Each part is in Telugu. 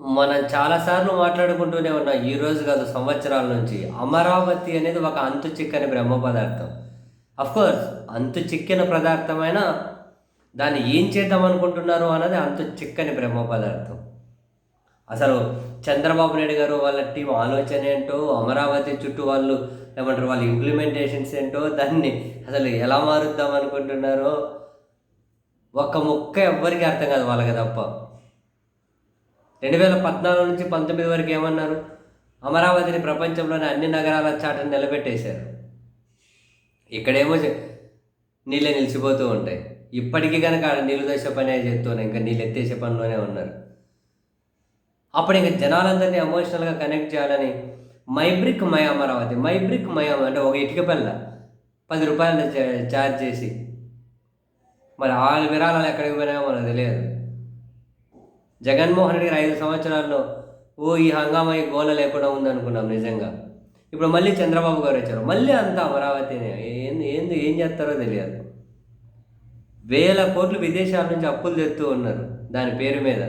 మనం చాలాసార్లు మాట్లాడుకుంటూనే ఉన్నాం ఈరోజు కాదు సంవత్సరాల నుంచి. అమరావతి అనేది ఒక అంతు చిక్కని బ్రహ్మ పదార్థం. కోర్స్ అంతు చిక్కిన పదార్థమైన దాన్ని ఏం చేద్దాం అనుకుంటున్నారు అన్నది అంతు చిక్కని బ్రహ్మ పదార్థం. అసలు చంద్రబాబు నాయుడు గారు వాళ్ళ టీం ఆలోచన ఏంటో అమరావతి చుట్టూ వాళ్ళు ఏమంటారు వాళ్ళ ఇంప్లిమెంటేషన్స్ ఏంటో దాన్ని అసలు ఎలా మారుద్దాం అనుకుంటున్నారో ఒక్క ముక్క ఎవ్వరికి అర్థం కాదు వాళ్ళకి తప్ప. రెండు వేల పద్నాలుగు నుంచి పంతొమ్మిది వరకు ఏమన్నారు? అమరావతిని ప్రపంచంలోని అన్ని నగరాల చాటను నిలబెట్టేశారు. ఇక్కడేమో నీళ్ళే నిలిచిపోతూ ఉంటాయి. ఇప్పటికీ కనుక ఆడ నీళ్ళు దశ పని చేస్తూనే ఇంకా నీళ్ళు ఎత్తేసే పనిలోనే ఉన్నారు. అప్పుడు ఇంకా జనాలందరినీ ఎమోషనల్గా కనెక్ట్ చేయాలని my brick my Amaravati my brick my అంటే ఒక ఇటుక పిల్ల పది రూపాయలు చా- ఛార్జ్ చేసి. మరి ఆ విరాళాలు ఎక్కడికి పోయినాయో మనకు తెలియదు. జగన్మోహన్ రెడ్డి ఐదు సంవత్సరాల్లో ఓ ఈ హంగామా ఈ గోల లేకుండా ఉందనుకున్నాం నిజంగా. ఇప్పుడు మళ్ళీ చంద్రబాబు గారు వచ్చారు. మళ్ళీ అంతా అమరావతిని ఏంది ఏంది ఏం చేస్తారో తెలియదు. వేల కోట్లు విదేశాల నుంచి అప్పులు తెస్తూ ఉన్నారు దాని పేరు మీద.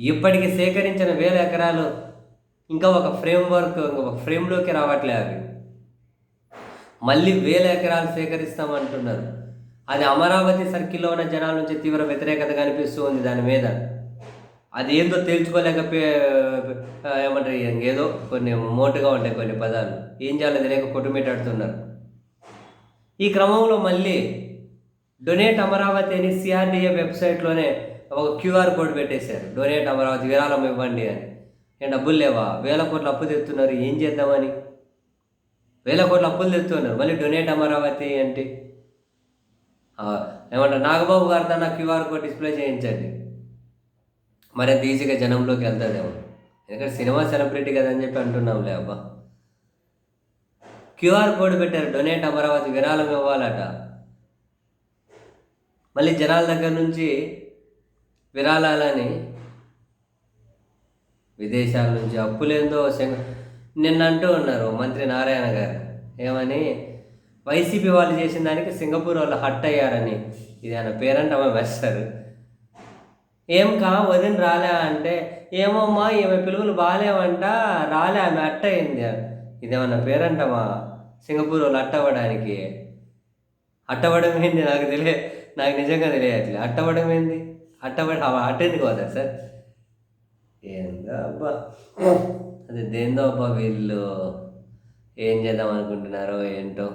ఇప్పటికి సేకరించిన వేల ఎకరాలు ఇంకా ఒక ఫ్రేమ్ వర్క్ ఒక ఫ్రేమ్లోకి రావట్లే అవి. మళ్ళీ వేల ఎకరాలు సేకరిస్తామంటున్నారు. అది అమరావతి సర్కిల్లో ఉన్న జనాల నుంచి తీవ్ర వ్యతిరేకత కనిపిస్తూ ఉంది దాని మీద. అది ఏందో తేల్చుకోలేక ఏమంటారు ఏదో కొన్ని మోటుగా ఉంటాయి కొన్ని పదాలు. ఏం చేయాలో తెలియక కొట్టుమిట్టాడుతున్నారు ఈ క్రమంలో మళ్ళీ డొనేట్ అమరావతి అని సిఆర్డిఏ వెబ్సైట్లోనే ఒక క్యూఆర్ కోడ్ పెట్టేశారు. డొనేట్ అమరావతి విరాళం ఇవ్వండి అని. ఏం డబ్బులు లేవా? వేల కోట్లు అప్పు తెస్తున్నారు ఏం చేద్దామని? వేల కోట్లు అప్పులు తెస్తున్నారు మళ్ళీ డొనేట్ అమరావతి అంటే ఏమంటారు? నాగబాబు గారితో నా క్యూఆర్ కోడ్ డిస్ప్లే చేయించండి. మరింత ఈజీగా జనంలోకి వెళ్తుందేమో. ఎందుకంటే సినిమా సెలబ్రిటీ కదా అని చెప్పి అంటున్నాంలే అబ్బా. క్యూఆర్ కోడ్ పెట్టారు డొనేట్ అమరావతి విరాళం ఇవ్వాలట. మళ్ళీ జనాల దగ్గర నుంచి విరాళాలని విదేశాల నుంచి అప్పులేందో నిన్న అంటూ ఉన్నారు మంత్రి నారాయణ గారు. ఏమని? వైసీపీ వాళ్ళు చేసిన దానికి సింగపూర్ వాళ్ళు హట్ అయ్యారని ఇది ఆయన పేరంట ఆమె వేస్తారు ఏం కా వదిన రాలే అంటే ఏమమ్మా ఈమె పిలుగులు బాగాలేవంట రాలే ఆమె అట్ట అయింది ఇదేమన్నా పేరంటమా సింగపూర్ వాళ్ళు అట్టవడానికి అట్టవడం ఏంది? నాకు తెలియ నాకు నిజంగా తెలియట్లే. అట్టవడం ఏంది? అట్టబడి అట్టెందుకు పోతారు సార్? ఏందో అబ్బా. అది దేందో అబ్బా వీళ్ళు. ఏం చేద్దాం అనుకుంటున్నారో ఏంటో.